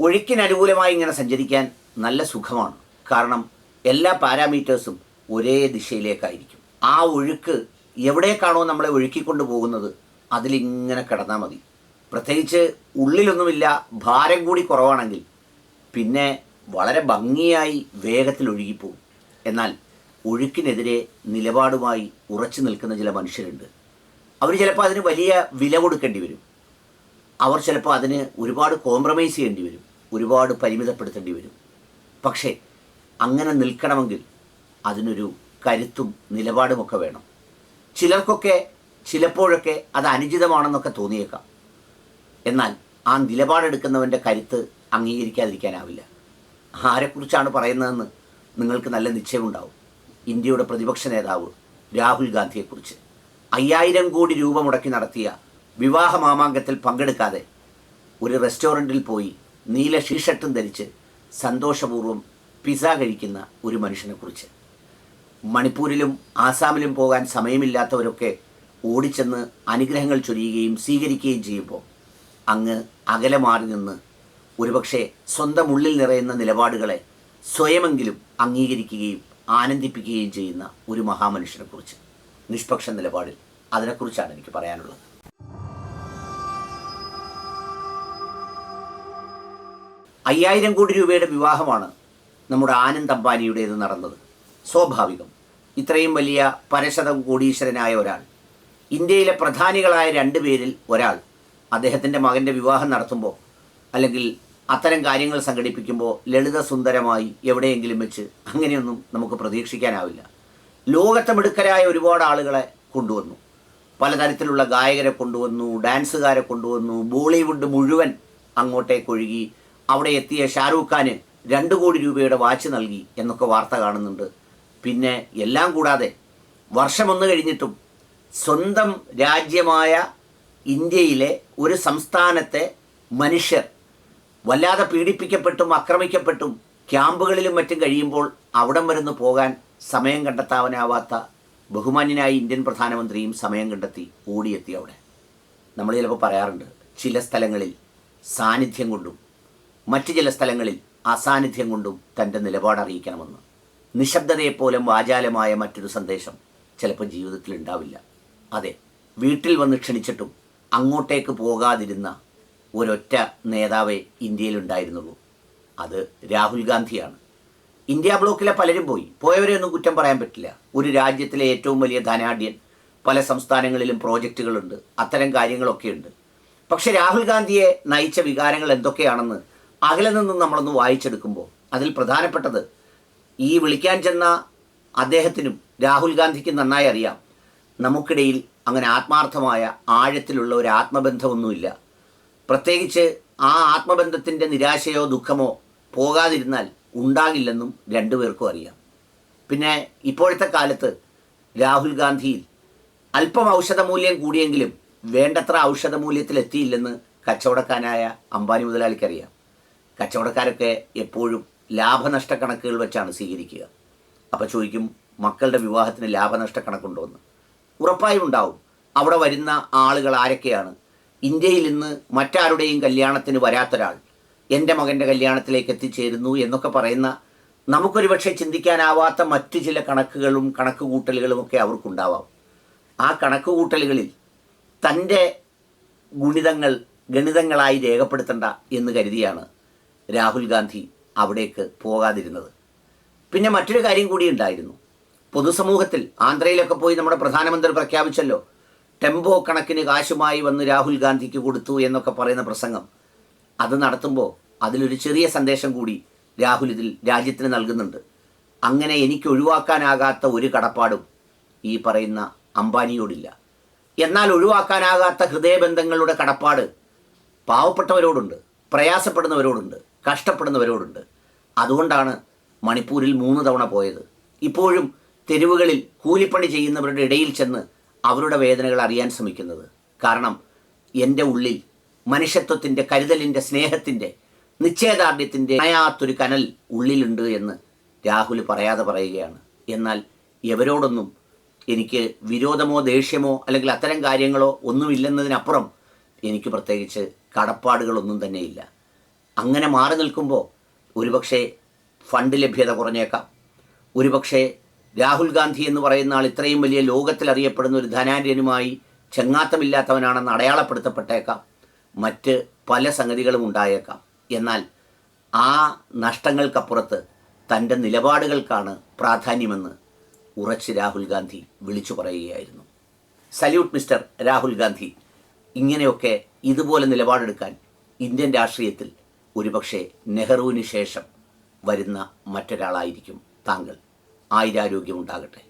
ഒഴുക്കിനനുകൂലമായി ഇങ്ങനെ സഞ്ചരിക്കാൻ നല്ല സുഖമാണ്. കാരണം എല്ലാ പാരാമീറ്റേഴ്സും ഒരേ ദിശയിലേക്കായിരിക്കും. ആ ഒഴുക്ക് എവിടേക്കാണോ നമ്മളെ ഒഴുക്കിക്കൊണ്ട് പോകുന്നത് അതിലിങ്ങനെ കിടന്നാൽ മതി. പ്രത്യേകിച്ച് ഉള്ളിലൊന്നുമില്ല ഭാരം കൂടി കുറവാണെങ്കിൽ പിന്നെ വളരെ ഭംഗിയായി വേഗത്തിൽ ഒഴുകിപ്പോകും. എന്നാൽ ഒഴുക്കിനെതിരെ നിലപാടുമായി ഉറച്ചു നിൽക്കുന്ന ചില മനുഷ്യരുണ്ട്. അവർ ചിലപ്പോൾ അതിന് വലിയ വില കൊടുക്കേണ്ടി വരും. അവർ ചിലപ്പോൾ അതിന് ഒരുപാട് കോംപ്രമൈസ് ചെയ്യേണ്ടി വരും. ഒരുപാട് പരിമിതപ്പെടുത്തേണ്ടി വരും. പക്ഷേ അങ്ങനെ നിൽക്കണമെങ്കിൽ അതിനൊരു കരുത്തും നിലപാടുമൊക്കെ വേണം. ചിലർക്കൊക്കെ ചിലപ്പോഴൊക്കെ അത് അനുചിതമാണെന്നൊക്കെ തോന്നിയേക്കാം. എന്നാൽ ആ നിലപാടെടുക്കുന്നവന്റെ കരുത്ത് അംഗീകരിക്കാതിരിക്കാനാവില്ല. ആരെക്കുറിച്ചാണ് പറയുന്നതെന്ന് നിങ്ങൾക്ക് നല്ല നിശ്ചയമുണ്ടാവും. ഇന്ത്യയുടെ പ്രതിപക്ഷ നേതാവ് രാഹുൽ ഗാന്ധിയെക്കുറിച്ച്. അയ്യായിരം കോടി രൂപ മുടക്കി നടത്തിയ വിവാഹ മാമാങ്കത്തിൽ പങ്കെടുക്കാതെ ഒരു റെസ്റ്റോറന്റിൽ പോയി നീല ഷീഷട്ടും ധരിച്ച് സന്തോഷപൂർവം പിസ കഴിക്കുന്ന ഒരു മനുഷ്യനെക്കുറിച്ച്. മണിപ്പൂരിലും ആസാമിലും പോകാൻ സമയമില്ലാത്തവരൊക്കെ ഓടിച്ചെന്ന് അനുഗ്രഹങ്ങൾ ചൊരിയുകയും സ്വീകരിക്കുകയും ചെയ്യുമ്പോൾ അങ്ങ് അകലെ മാറി നിന്ന് ഒരുപക്ഷെ സ്വന്തം ഉള്ളിൽ നിറയുന്ന നിലപാടുകളെ സ്വയമെങ്കിലും അംഗീകരിക്കുകയും ആനന്ദിപ്പിക്കുകയും ചെയ്യുന്ന ഒരു മഹാമനുഷ്യനെക്കുറിച്ച്. നിഷ്പക്ഷ നിലപാടിൽ അതിനെക്കുറിച്ചാണ് എനിക്ക് പറയാനുള്ളത്. അയ്യായിരം കോടി രൂപയുടെ വിവാഹമാണ് നമ്മുടെ ആനന്ദ് അംബാനിയുടേത് നടന്നത്. സ്വാഭാവികം. ഇത്രയും വലിയ പരശതം കോടീശ്വരനായ ഒരാൾ. ഇന്ത്യയിലെ പ്രധാനികളായ രണ്ട് പേരിൽ ഒരാൾ അദ്ദേഹത്തിന്റെ മകന്റെ വിവാഹം നടത്തുമ്പോൾ അല്ലെങ്കിൽ അത്തരം കാര്യങ്ങൾ സംഘടിപ്പിക്കുമ്പോൾ ലളിതസുന്ദരമായി എവിടെയെങ്കിലും വെച്ച് അങ്ങനെയൊന്നും നമുക്ക് പ്രതീക്ഷിക്കാനാവില്ല. ലോകത്തെ മിടുക്കരായ ഒരുപാട് ആളുകളെ കൊണ്ടുവന്നു. പലതരത്തിലുള്ള ഗായകരെ കൊണ്ടുവന്നു ഡാൻസുകാരെ കൊണ്ടുവന്നു ബോളിവുഡ് മുഴുവൻ അങ്ങോട്ടേക്ക് ഒഴുകി അവിടെ എത്തിയ ഷാരൂഖ് ഖാന് രണ്ട് കോടി രൂപയുടെ വാച്ച് നൽകി എന്നൊക്കെ വാർത്ത കാണുന്നുണ്ട്. പിന്നെ എല്ലാം കൂടാതെ വർഷമൊന്ന് കഴിഞ്ഞിട്ടും സ്വന്തം രാജ്യമായ ഇന്ത്യയിലെ ഒരു സംസ്ഥാനത്തെ മനുഷ്യർ വല്ലാതെ പീഡിപ്പിക്കപ്പെട്ടും ആക്രമിക്കപ്പെട്ടും ക്യാമ്പുകളിലും മറ്റും കഴിയുമ്പോൾ അവിടം വരുന്ന് പോകാൻ സമയം കണ്ടെത്താവനാവാത്ത ബഹുമാന്യനായ ഇന്ത്യൻ പ്രധാനമന്ത്രിയും സമയം കണ്ടെത്തി ഓടിയെത്തി അവിടെ. നമ്മൾ ചിലപ്പോൾ പറയാറുണ്ട് ചില സ്ഥലങ്ങളിൽ സാന്നിധ്യം കൊണ്ടും മറ്റു ചില സ്ഥലങ്ങളിൽ അസാന്നിധ്യം കൊണ്ടും തന്റെ നിലപാട് അറിയിക്കണമെന്ന്. നിശബ്ദതയെപ്പോലും വാചാലമായ മറ്റൊരു സന്ദേശം ചിലപ്പോൾ ജീവിതത്തിൽ ഉണ്ടാവില്ല. അതെ വീട്ടിൽ വന്ന് ക്ഷണിച്ചിട്ടും അങ്ങോട്ടേക്ക് പോകാതിരുന്ന ഒരൊറ്റ നേതാവേ ഇന്ത്യയിലുണ്ടായിരുന്നുള്ളൂ. അത് രാഹുൽ ഗാന്ധിയാണ്. ഇന്ത്യ ബ്ലോക്കിലെ പലരും പോയി. പോയവരെ ഒന്നും കുറ്റം പറയാൻ പറ്റില്ല. ഒരു രാജ്യത്തിലെ ഏറ്റവും വലിയ ധനാഢ്യൻ പല സംസ്ഥാനങ്ങളിലും പ്രോജക്റ്റുകളുണ്ട് അത്തരം കാര്യങ്ങളൊക്കെയുണ്ട്. പക്ഷെ രാഹുൽ ഗാന്ധിയെ നയിച്ച വികാരങ്ങൾ എന്തൊക്കെയാണെന്ന് അകലെ നിന്നും നമ്മളൊന്ന് വായിച്ചെടുക്കുമ്പോൾ അതിൽ പ്രധാനപ്പെട്ടത് ഈ വിളിക്കാൻ ചെന്ന അദ്ദേഹത്തിനും രാഹുൽ ഗാന്ധിക്കും നന്നായി അറിയാം. നമുക്കിടയിൽ അങ്ങനെ ആത്മാർത്ഥമായ ആഴത്തിലുള്ള ഒരു ആത്മബന്ധമൊന്നുമില്ല. പ്രത്യേകിച്ച് ആ ആത്മബന്ധത്തിന്റെ നിരാശയോ ദുഃഖമോ പോകാതിരുന്നാൽ ഉണ്ടാകില്ലെന്നും രണ്ടുപേർക്കും അറിയാം. പിന്നെ ഇപ്പോഴത്തെ കാലത്ത് രാഹുൽ ഗാന്ധിയിൽ അല്പം ഔഷധമൂല്യം കൂടിയെങ്കിലും വേണ്ടത്ര ഔഷധമൂല്യത്തിലെത്തിയില്ലെന്ന് കച്ചവടക്കാരനായ അംബാനി മുതലാളിക്കറിയാം കച്ചവടക്കാരൊക്കെ എപ്പോഴും ലാഭനഷ്ട കണക്കുകൾ വെച്ചാണ് സ്വീകരിക്കുക. അപ്പോൾ ചോദിക്കും മക്കളുടെ വിവാഹത്തിന് ലാഭനഷ്ട കണക്കുണ്ടോ എന്ന് ഉറപ്പായും ഉണ്ടാവും. അവിടെ വരുന്ന ആളുകൾ ആരൊക്കെയാണ്? ഇന്ത്യയിൽ ഇന്ന് മറ്റാരുടെയും കല്യാണത്തിന് വരാത്തൊരാൾ എന്റെ മകന്റെ കല്യാണത്തിലേക്ക് എത്തിച്ചേരുന്നു എന്നൊക്കെ പറയുന്ന നമുക്കൊരു പക്ഷേ ചിന്തിക്കാനാവാത്ത മറ്റു ചില കണക്കുകളും കണക്കുകൂട്ടലുകളും ഒക്കെ അവർക്കുണ്ടാവാം. ആ കണക്കുകൂട്ടലുകളിൽ തന്റെ ഗുണിതങ്ങൾ ഗണിതങ്ങളായി രേഖപ്പെടുത്തണ്ട എന്ന് കരുതിയാണ് രാഹുൽ ഗാന്ധി അവിടേക്ക് പോകാതിരുന്നത്. പിന്നെ മറ്റൊരു കാര്യം കൂടി ഉണ്ടായിരുന്നു. പൊതുസമൂഹത്തിൽ ആന്ധ്രയിലൊക്കെ പോയി നമ്മുടെ പ്രധാനമന്ത്രി പ്രഖ്യാപിച്ചല്ലോ ടെമ്പോ കണക്കിന് കാശുമായി വന്ന് രാഹുൽ ഗാന്ധിക്ക് കൊടുത്തു എന്നൊക്കെ പറയുന്ന പ്രസംഗം. അത് നടത്തുമ്പോൾ അതിലൊരു ചെറിയ സന്ദേശം കൂടി രാഹുൽ ഇതിൽ രാജ്യത്തിന് നൽകുന്നുണ്ട്. അങ്ങനെ എനിക്ക് ഒഴിവാക്കാനാകാത്ത ഒരു കടപ്പാടും ഈ പറയുന്ന അംബാനിയോടില്ല. എന്നാൽ ഒഴിവാക്കാനാകാത്ത ഹൃദയബന്ധങ്ങളുടെ കടപ്പാട് പാവപ്പെട്ടവരോടുണ്ട് പ്രയാസപ്പെടുന്നവരോടുണ്ട്. കഷ്ടപ്പെടുന്നവരോടുണ്ട്. അതുകൊണ്ടാണ് മണിപ്പൂരിൽ മൂന്ന് തവണ പോയത്. ഇപ്പോഴും തെരുവുകളിൽ കൂലിപ്പണി ചെയ്യുന്നവരുടെ ഇടയിൽ ചെന്ന് അവരുടെ വേദനകൾ അറിയാൻ ശ്രമിക്കുന്നത്. കാരണം എന്റെ ഉള്ളിൽ മനുഷ്യത്വത്തിന്റെ കരുതലിന്റെ സ്നേഹത്തിന്റെ നിശ്ചയദാർഢ്യത്തിന്റെ അയാത്തൊരു കനൽ ഉള്ളിലുണ്ട് എന്ന് രാഹുൽ പറയാതെ പറയുകയാണ്. എന്നാൽ എവരോടൊന്നും എനിക്ക് വിരോധമോ ദേഷ്യമോ അല്ലെങ്കിൽ അത്തരം കാര്യങ്ങളോ ഒന്നുമില്ലെന്നതിനപ്പുറം എനിക്ക് പ്രത്യേകിച്ച് കടപ്പാടുകളൊന്നും തന്നെയില്ല. അങ്ങനെ മാറി നിൽക്കുമ്പോൾ ഒരുപക്ഷെ ഫണ്ട് ലഭ്യത കുറഞ്ഞേക്കാം. ഒരുപക്ഷെ രാഹുൽ ഗാന്ധി എന്ന് പറയുന്ന ആൾ ഇത്രയും വലിയ ലോകത്തിൽ അറിയപ്പെടുന്ന ഒരു ധനാര്യനുമായി ചെങ്ങാത്തമില്ലാത്തവനാണെന്ന് അടയാളപ്പെടുത്തപ്പെട്ടേക്കാം. മറ്റ് പല സംഗതികളും ഉണ്ടായേക്കാം. എന്നാൽ ആ നഷ്ടങ്ങൾക്കപ്പുറത്ത് തന്റെ നിലപാടുകൾക്കാണ് പ്രാധാന്യമെന്ന് ഉറച്ച് രാഹുൽ ഗാന്ധി വിളിച്ചു പറയുകയായിരുന്നു. സല്യൂട്ട് മിസ്റ്റർ രാഹുൽ ഗാന്ധി ഇങ്ങനെയൊക്കെ ഇതുപോലെ നിലപാടെടുക്കാൻ ഇന്ത്യൻ രാഷ്ട്രീയത്തിൽ ഒരുപക്ഷെ നെഹ്റുവിന് ശേഷം വരുന്ന മറ്റൊരാളായിരിക്കും താങ്കൾ. ആയിരാരോഗ്യമുണ്ടാകട്ടെ.